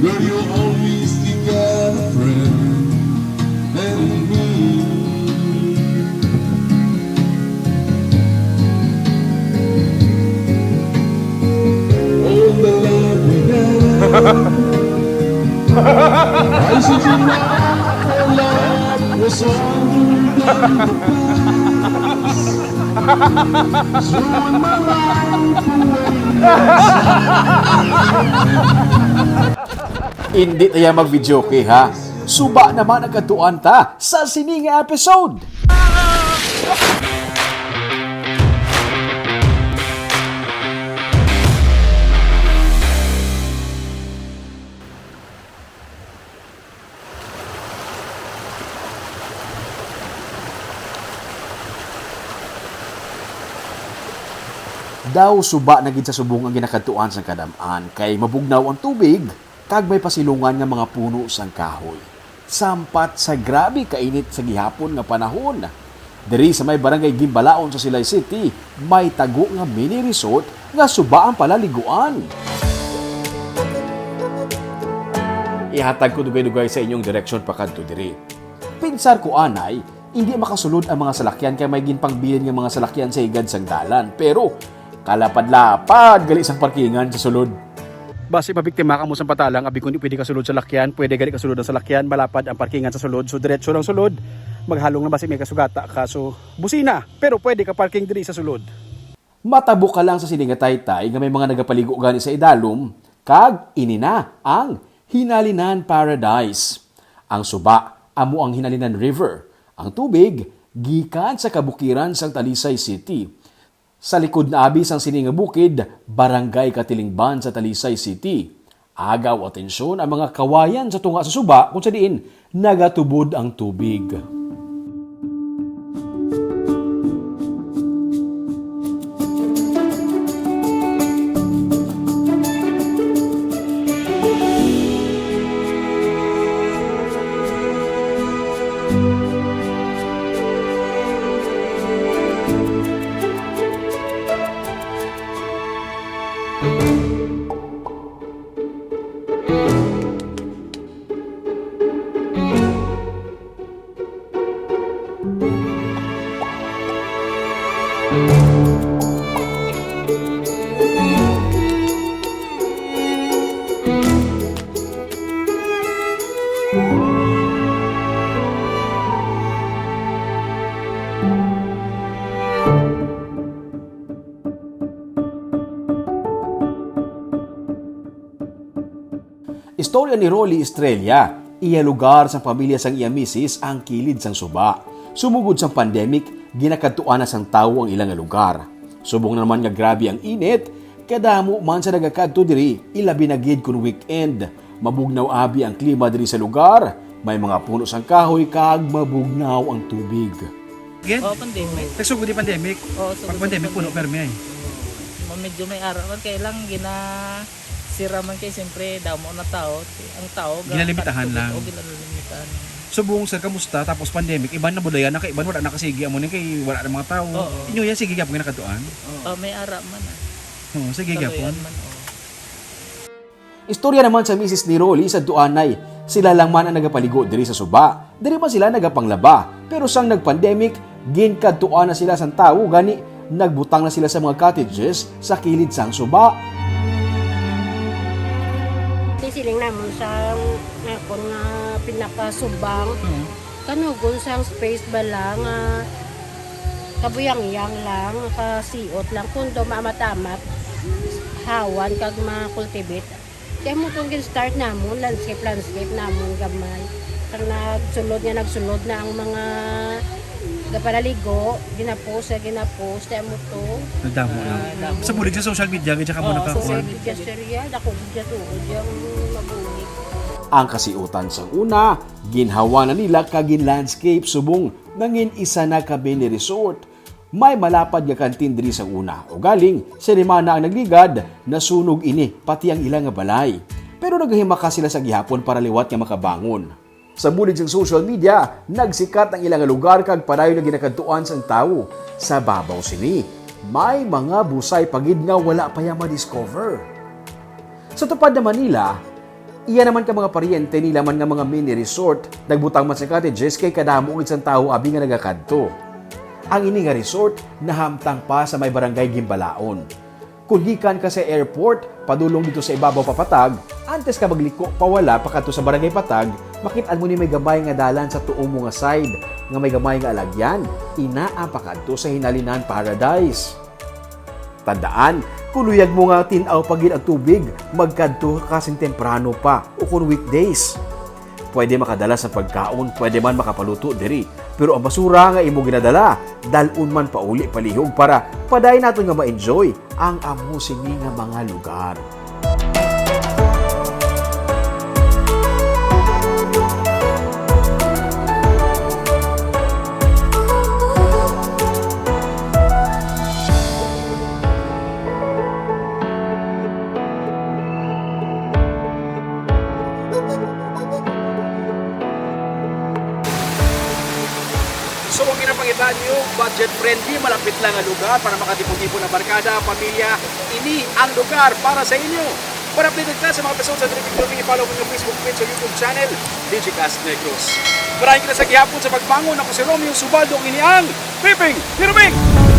Girl, you always stick a friend and me. All the love we had. I said you know love was than the past. Throwing my life away. Hindi tayo mag-videoke ha. Suba naman ang katuan ta sa sininga episode. Daw suba na gid sa subong ang ginakatuan sa kadamaan kay mabugnaw ang tubig kag may pasilungan nga mga puno sang kahoy. Sampat sa grabe kainit sa gihapon nga panahon. Diri sa may barangay Gimbalaon sa Silay City, may tago nga mini resort nga suba ang palaliguan. Ihatag ko dugay-dugay sa inyong direksyon pakadto diri. Pinsar ko anay, hindi makasulod ang mga salakyan kay may ginpangbilin nga mga salakyan sa higad sang dalan. Pero kalapad-lapad gali sang parkingan sa sulod. Base pabiktima ka mo sa patalang, abi kundi pwede ka sulod sa lakyan, pwede gali ka sulod ang salakyan, malapad ang parkingan sa sulod, so diretso lang sulod. Maghalong na base may kasugata ka, so busina, pero pwede ka parking diri sa sulod. Matabo ka lang sa siningataytay nga may mga nagapaligo gani sa idalom, kag inina ang Hinalinan Paradise. Ang suba, amo ang Hinalinan River. Ang tubig, gikan sa kabukiran sang Talisay City. Sa likod na abis ang sininga bukid, barangay Katilingban sa Talisay City. Agaw atensyon ang mga kawayan sa tunga sa suba kung sa diin nagatubod ang tubig. Istorya ni Rolly Estrella, iya lugar sa pamilya sang iya misis ang kilid sang suba. Sumugod sa pandemic, ginakatuan na sang tawo ang ilang nga lugar. Subong na naman nga grabe ang init, kadamo man sa nagakadto diri, ilabi na gid kun weekend. Mabugnaw abi ang klima diri sa lugar, may mga puno sang kahoy kag mabugnaw ang tubig. Again? Oh, pandemic. Nagsugod di pandemic. Sugod Pag pandemic, puno permi ay. Ma- Medyo may araw man kay lang gina sira man kay siyempre damo na tao. Ang tao Ginalimitahan lang. Oo, ginalimitahan. So buong sir, kamusta? Tapos pandemic, iban na budaya na kay iban wala nakasigi amo ni kay wala na mga tao. Oo. Inyo yan sige gyapon nakatuan. Oh, may ara man. ah. Oo, sige gyapon. Oh. Istorya naman sa misis ni Rolly sa Duanay, sila lang man ang nagapaligo diri sa suba. Diri man sila nagapanglaba. Pero sang nagpandemic, ginkadtuan na sila sang tawo gani nagbutang na sila sa mga cottages sa kilid sang suba. Tisiling namon sa akon nga pinakasubang. Kanugon sang space ba lang nga kabuyang-yang lang, kasiot lang kundo mamatamat hawan kag ma-cultivate. Kaya mo itong start namon, landscape, landscape namon gamay. Kag nagsulod nga nagsulod na ang mga gapanaligo, ginapos, ginapos, kaya mo to. Nagdamo na. Sa bulig sa social media, gadya ka mo Oo, nakakuan. social Sa serial, ako dyan tuod, yung mabulig. Ang kasiutan sang una, ginhawa na nila kagin landscape subong nangin isa na kabe ni resort. May malapad nga kantin diri sa una o galing sa lima na ang nagligad nasunog ini pati ang ilang nga balay. Pero naghahimaka sila sa gihapon para liwat nga makabangon. Sa bulig sa social media, nagsikat ang ilang lugar kag padayon na ginakadtuan sang tawo. Sa babaw sini, may mga busay pagid nga wala pa ya ma-discover. Sa tupad na Manila, Iya naman ka mga paryente nila man nga mga mini resort, nagbutang man sa cottages kay kadamo ang isang tao abi nga nagakadto. Ang ini nga resort nahamtang pa sa may barangay Gimbalaon. Kung gikan ka sa airport, padulong dito sa ibabaw papatag, antes ka magliko pawala pa kadto sa barangay Patag, makitaan mo ni may gamay nga dalan sa mo nga side, nga may gamay nga alagyan, inaa pa kadto sa Hinalinan Paradise. Tandaan, kuluyag mo nga tinaw pagin ang tubig, magkadto ka kasing temprano pa o kung weekdays. Pwede makadala sa pagkaon, pwede man makapaluto diri. Pero ang basura nga imo ginadala, dalun man pauli palihog para paday nato nga ma-enjoy ang amusing nga mga lugar. Kung kinapangitan nyo, budget friendly, malapit lang ang lugar para makatipon-tipon ng barkada, pamilya, ini ang lugar para sa inyo. Para updated ka sa mga episodes sa Triving Filming, follow mo yung Facebook page o YouTube channel, Digicast Negros. Maraming kita sa gihapon sa pagbangon. Ako si Romeo Subaldo, ang ini ang Piping Hiruming!